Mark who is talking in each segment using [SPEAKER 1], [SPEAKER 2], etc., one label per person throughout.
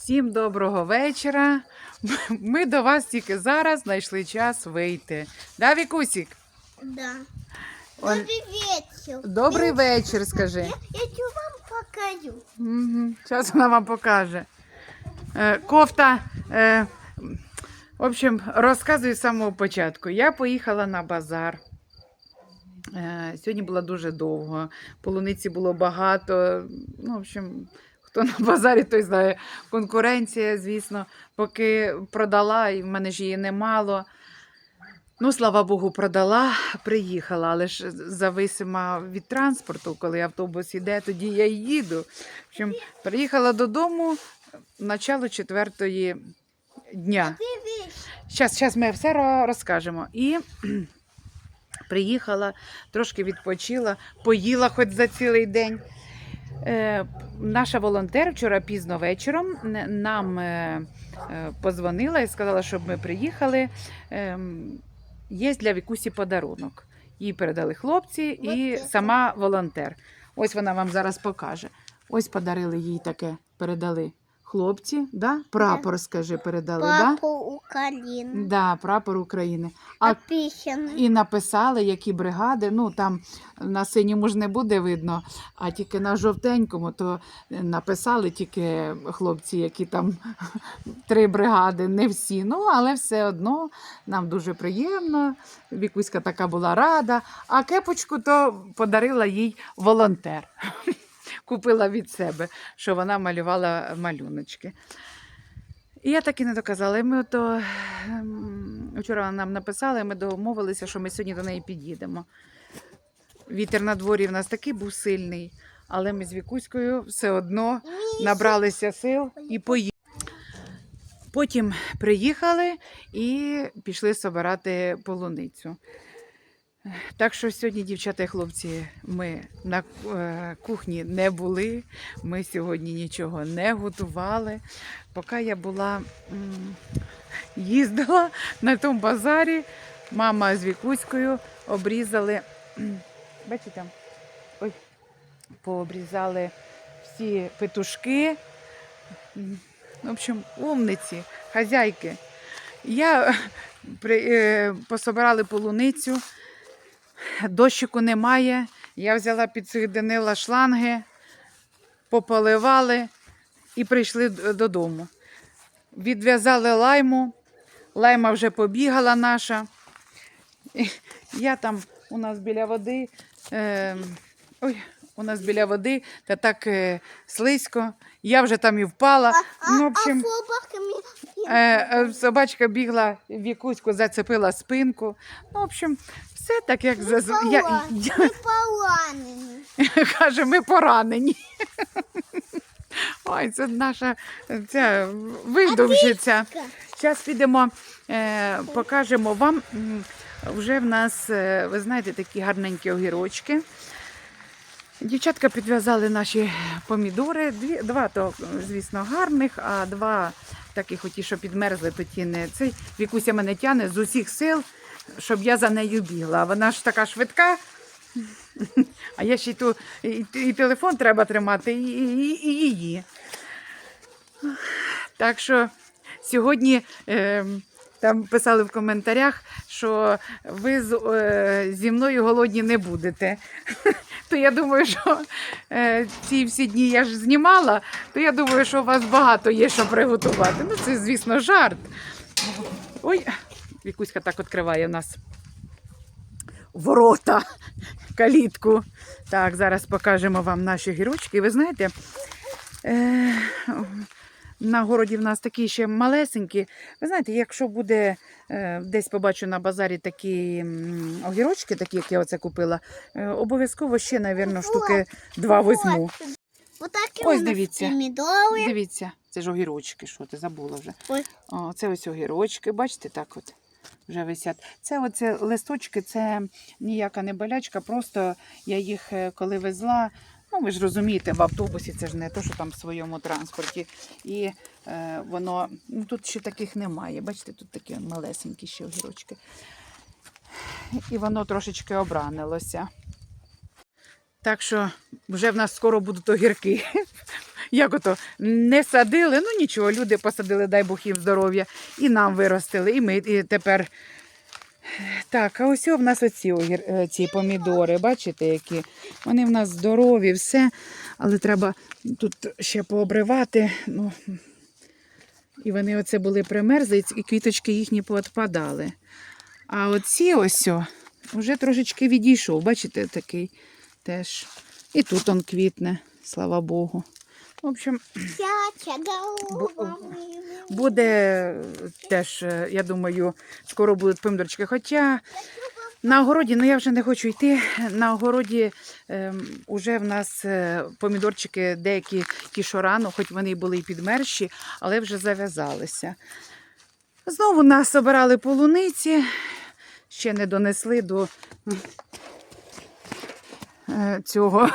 [SPEAKER 1] Всім доброго вечора. Ми до вас тільки зараз знайшли час вийти. Да, Вікусік?
[SPEAKER 2] Да.
[SPEAKER 1] Он-
[SPEAKER 2] Добрый вечер.
[SPEAKER 1] Добрий вечір, скажи.
[SPEAKER 2] Я, я вам покажу.
[SPEAKER 1] Угу. Зараз вона вам покаже. Е, кофта. Е, в общем, розказую з самого початку. Я поїхала на базар. Е, сьогодні було дуже довго. Полуниці було багато. Ну, в общем, хто на базарі, той знає. Конкуренція, звісно, поки продала, і в мене ж її немало. Ну, слава Богу, продала, приїхала, але ж зависима від транспорту, коли автобус іде, тоді я й їду. В общем, приїхала додому начало четвертої дня. Зараз, зараз ми все розкажемо. І приїхала, трошки відпочила, поїла хоч за цілий день. Е, наша волонтер вчора пізно вечором нам е, е, позвонила і сказала, щоб ми приїхали. Ем, є для Вікусі подарунок. Їй передали хлопці і сама волонтер. Ось вона вам зараз покаже. Ось подарили їй таке, передали хлопці, да? прапор, скажи, передали. Да?
[SPEAKER 2] Папу.
[SPEAKER 1] Да, прапор України. А
[SPEAKER 2] Описанный.
[SPEAKER 1] і написали, які бригади. Ну там на синьому ж не буде видно, а тільки на жовтенькому, то написали тільки хлопці, які там три бригади, не всі. Ну, але все одно нам дуже приємно. Вікуська така була рада. А кепочку то подарила їй волонтер. Купила від себе, що вона малювала малюночки. І я так і не доказала. І ми то ем, вчора вона нам написала, і ми домовилися, що ми сьогодні до неї під'їдемо. Вітер на дворі в нас такий був сильний, але ми з Вікуською все одно набралися сил і поїхали. Потім приїхали і пішли собирати полуницю. Так що сьогодні, дівчата і хлопці, ми на е, кухні не були. Ми сьогодні нічого не готували. Поки я була їздила на тому базарі, мама з Вікуською обрізали. Бачите, ой, пообрізали всі петушки. В общем, умниці, хазяйки. Я при, е, пособирали полуницю, дощику немає. Я взяла підсоєдинила шланги, пополивали і прийшли додому. Відв'язали лайму, лайма вже побігала наша. Я там у нас біля води. Е, ой, у нас біля води, та так е, слизько. Я вже там і впала.
[SPEAKER 2] А,
[SPEAKER 1] ну, в общем,
[SPEAKER 2] собаками
[SPEAKER 1] Е, е, собачка бігла в якуську, зацепила спинку. Ну, в общем, все так, як заз... я,
[SPEAKER 2] не поранені.
[SPEAKER 1] каже, ми поранені. Ой, це наша ця видовжиця. Зараз підемо, е, покажемо вам. Вже в нас, е, ви знаєте, такі гарненькі огірочки. Дівчатка підв'язали наші помідори. Дві, два то, звісно, гарних, а два таких, оті, що підмерзли, то ті не цей. Вікуся мене тяне з усіх сил, щоб я за нею бігла. Вона ж така швидка. А я ще й, ту, і, і телефон треба тримати, і, і, і її. Так що сьогодні е, там писали в коментарях, що ви з, е, зі мною голодні не будете. То я думаю, що е, ці всі дні я ж знімала, то я думаю, що у вас багато є що приготувати. Ну, це, звісно, жарт. Ой, Вікуська так відкриває в нас ворота, калітку. Так, зараз покажемо вам наші гірочки. Ви знаєте, е, на городі в нас такі ще малесенькі. Ви знаєте, якщо буде е, десь побачу на базарі такі огірочки, такі, як я оце купила, е, обов'язково ще, мабуть, штуки два візьму. Ось дивіться. Дивіться, це ж огірочки, що ти забула вже. О, це ось огірочки, бачите, так от вже висять. Це оце листочки, це ніяка не болячка, просто я їх е, коли везла. Ну, ви ж розумієте, в автобусі це ж не то, що там в своєму транспорті. І е, воно, ну тут ще таких немає. Бачите, тут такі малесенькі ще огірочки. І воно трошечки обранилося. Так що вже в нас скоро будуть огірки. Як ото не садили, ну нічого, люди посадили, дай Бог їм здоров'я, і нам виростили, і ми і тепер. Так, а ось в нас оці е, ці помідори, бачите, які? Вони в нас здорові, все, але треба тут ще пообривати. Ну, і вони оце були примерзли, і квіточки їхні поотпадали. А оці ось вже трошечки відійшов, бачите, такий теж. І тут он квітне, слава Богу. В общем, буде теж, е, я думаю, скоро будуть помідорчики. Хоча на огороді, ну я вже не хочу йти. На огороді ем, уже в нас е, помідорчики деякі ті, що рано, хоч вони були і підмерші, але вже зав'язалися. Знову нас обирали полуниці, ще не донесли до е, цього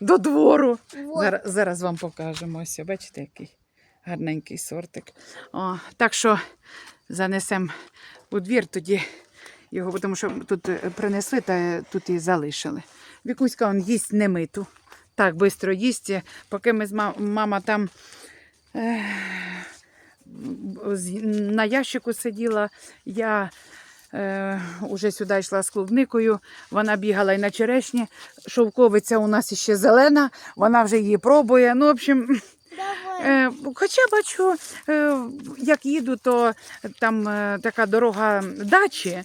[SPEAKER 1] до двору.
[SPEAKER 2] Вот.
[SPEAKER 1] Зараз, зараз вам покажемо. Ось, бачите, який гарненький сортик. О, так що занесемо у двір тоді його, тому що тут е, принесли та тут і залишили. Вікуська он їсть немиту. Так, швидко їсть. Поки ми з ма- мама там е, на ящику сиділа, я е, уже сюди йшла з клубникою, вона бігала і на черешні. Шовковиця у нас іще зелена, вона вже її пробує. Ну, в общем,
[SPEAKER 2] Давай.
[SPEAKER 1] Е, хоча бачу, е, як їду, то там е, така дорога дачі.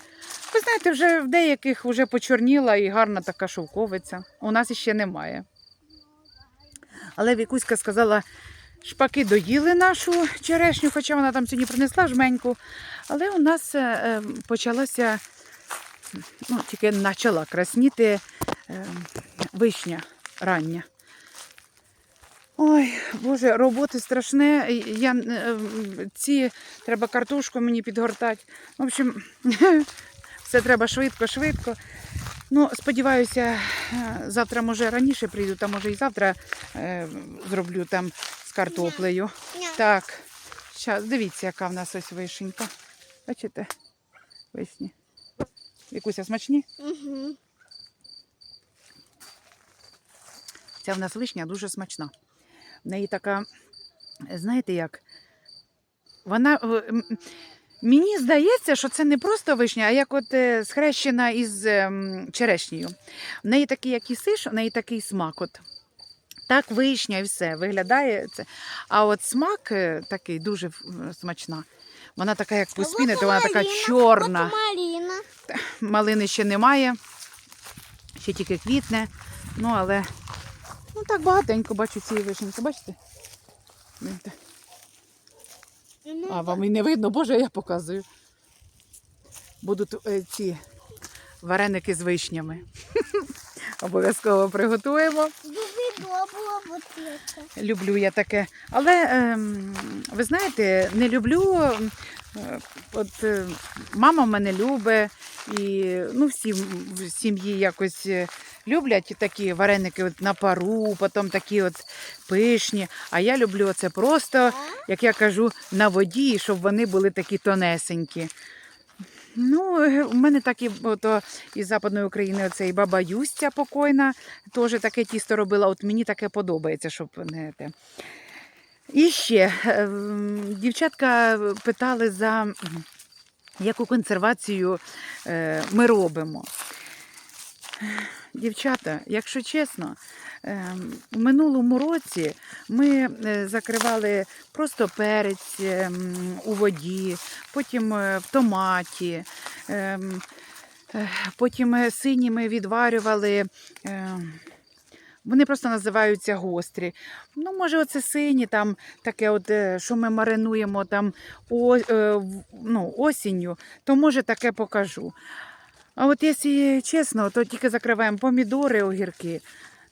[SPEAKER 1] Ви знаєте, вже в деяких вже почорніла і гарна така шовковиця. У нас іще немає. Але Вікуська сказала, шпаки доїли нашу черешню, хоча вона там сьогодні принесла жменьку. Але у нас е, е, почалася, ну, тільки почала красніти е, вишня рання. Ой, Боже, роботи страшне. Я, ці, треба картошку мені підгортати. В общем, все треба швидко-швидко. Ну, сподіваюся, завтра, може, раніше прийду, та може і завтра е, зроблю там з картоплею. Так, щас, дивіться, яка в нас ось вишенька. Бачите? Вишні. Якусь смачні?
[SPEAKER 2] Мгм.
[SPEAKER 1] Ця в нас вишня дуже смачна. В неї така, знаєте як? Вона. Мені здається, що це не просто вишня, а як от е, схрещена із ем, черешнею. В неї такий як і сиш, в неї такий смак. От. Так вишня і все виглядає це. А от смак е, такий дуже смачна. Вона така, як пуспіни, то вона така чорна. Малини ще немає, ще тільки квітне. Ну, але ну, так багатенько бачу цієї вишеньки, бачите? А вам і не видно, боже, я показую. Будуть е, ці вареники з вишнями. Обов'язково приготуємо.
[SPEAKER 2] Дуже добре.
[SPEAKER 1] Люблю я таке. Але ем, ви знаєте, не люблю. е, От е, мама мене любить, і ну, всі в- в сім'ї якось е, люблять такі вареники от на пару, потім такі от пишні. А я люблю це просто, як я кажу, на воді, щоб вони були такі тонесенькі. Ну, е, у мене так і ото, із Западної України оце і баба Юстя покойна, теж таке тісто робила. От мені таке подобається, щоб не те. І ще е, дівчатка питали за яку консервацію е, ми робимо. Дівчата, якщо чесно, е, в минулому році ми е, закривали просто перець е, у воді, потім е, в томаті, е, м, е, потім е, сині ми відварювали. Вони просто називаються гострі. Ну, може, оце сині, там таке, от, що ми маринуємо там о, ну, осінню, то може таке покажу. А от якщо чесно, то тільки закриваємо помідори, огірки.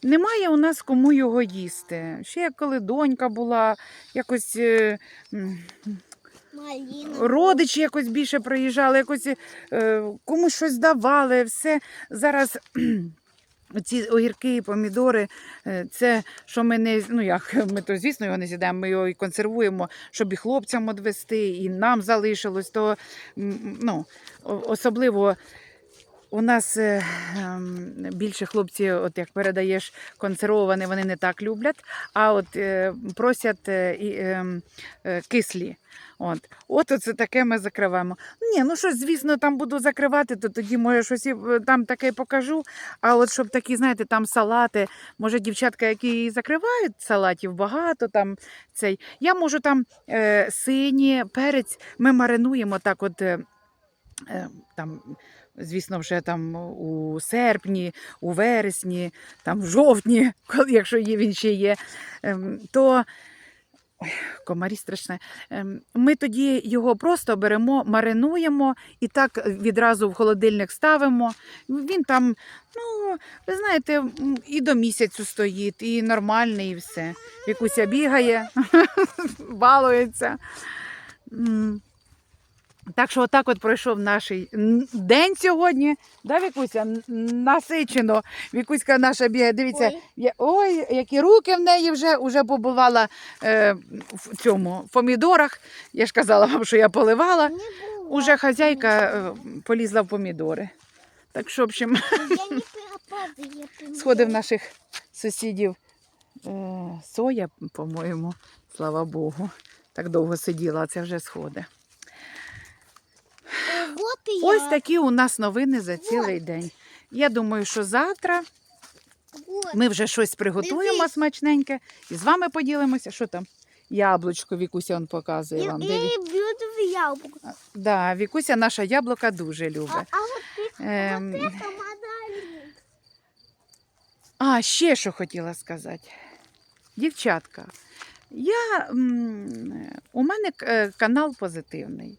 [SPEAKER 1] Немає у нас кому його їсти. Ще як коли донька була, якось е, родичі якось більше приїжджали, якось е, комусь щось давали. Все зараз. Ці огірки помідори, е, це що ми не ну як ми то звісно його не з'їдаємо, ми його і консервуємо, щоб і хлопцям відвести, і нам залишилось. То ну, особливо у нас е, ем, більше хлопці, от як передаєш консервоване, вони не так люблять, а от е, просять е, і, ем, кислі. От, от оце таке ми закриваємо. Ні, ну що, звісно, там буду закривати, то тоді може щось там таке покажу. А от щоб такі, знаєте, там салати, може, дівчатка, які закривають салатів багато, там цей. Я можу там е, сині, перець, ми маринуємо так, от. Е, там, звісно, вже там у серпні, у вересні, там в жовтні, якщо він ще є, ем, то комарі страшне. Ем, Ми тоді його просто беремо, маринуємо і так відразу в холодильник ставимо. Він там, ну, ви знаєте, і до місяцю стоїть, і нормальний, і все. Вікуся бігає, балується. Так що отак от пройшов наш день сьогодні. Да, Вікуся, насичено. Вікуська наша бігає. Дивіться,
[SPEAKER 2] Ой.
[SPEAKER 1] я- ой, які руки в неї вже, вже побувала е, в цьому в помідорах. Я ж казала вам, що я поливала. Уже хазяйка е, полізла в помідори. Так що, в общем, сходив наших сусідів е, соя, по-моєму, слава Богу. Так довго сиділа, а це вже сходи.
[SPEAKER 2] И
[SPEAKER 1] Ось такі у нас новини за цілий день. Я думаю, що завтра ми вже щось приготуємо
[SPEAKER 2] Дивись.
[SPEAKER 1] смачненьке і з вами поділимося. Що там? Яблучко Вікуся он показує
[SPEAKER 2] Я,
[SPEAKER 1] вам.
[SPEAKER 2] я люблю в яблоко.
[SPEAKER 1] Да, Вікуся наша яблука дуже любить.
[SPEAKER 2] а вот, ты-
[SPEAKER 1] Ем. А, ще що хотіла сказати. Дівчатка, я, у мене е, канал позитивний.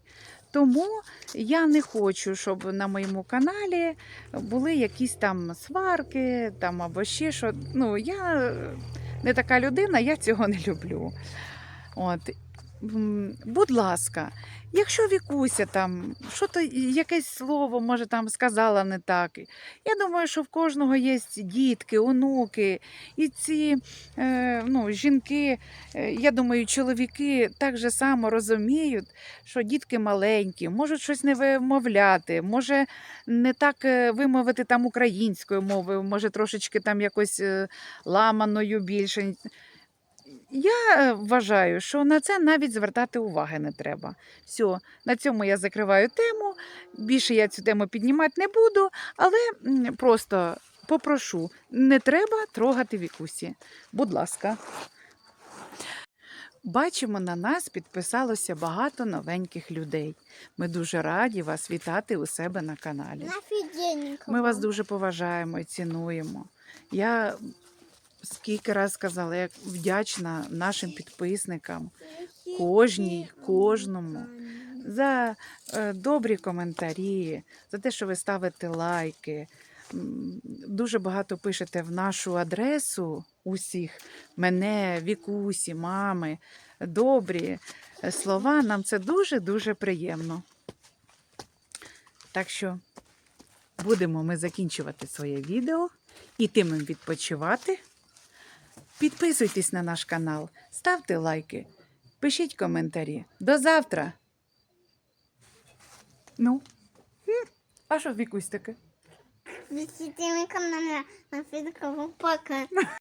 [SPEAKER 1] Тому я не хочу, щоб на моєму каналі були якісь там сварки там, або ще що. Ну, я не така людина, я цього не люблю. От. Будь ласка, якщо Вікуся там що то якесь слово, може, там сказала не так. Я думаю, що в кожного є дітки, онуки, і ці е, ну, жінки, е, я думаю, чоловіки так же само розуміють, що дітки маленькі, можуть щось не вимовляти, може не так е, вимовити там українською мовою, може трошечки там якось е, ламаною більше. Я е, вважаю, що на це навіть звертати уваги не треба. Все, на цьому я закриваю тему. Більше я цю тему піднімати не буду, але просто попрошу, не треба трогати вікусі. Будь ласка. Бачимо, на нас підписалося багато новеньких людей. Ми дуже раді вас вітати у себе на каналі. Ми вас дуже поважаємо і цінуємо. Я скільки раз сказала, як вдячна нашим підписникам кожній, кожному. за е, добрі коментарі, за те, що ви ставите лайки. Дуже багато пишете в нашу адресу усіх, мене, вікусі, мами. Добрі е, слова. Нам це дуже-дуже приємно. Так що будемо ми закінчувати своє відео, ітимемо відпочивати. Підписуйтесь на наш канал, ставте лайки, пишіть коментарі. До завтра! Ну, а що вікусь таке?
[SPEAKER 2] Висите на канале на фиделька. Пока.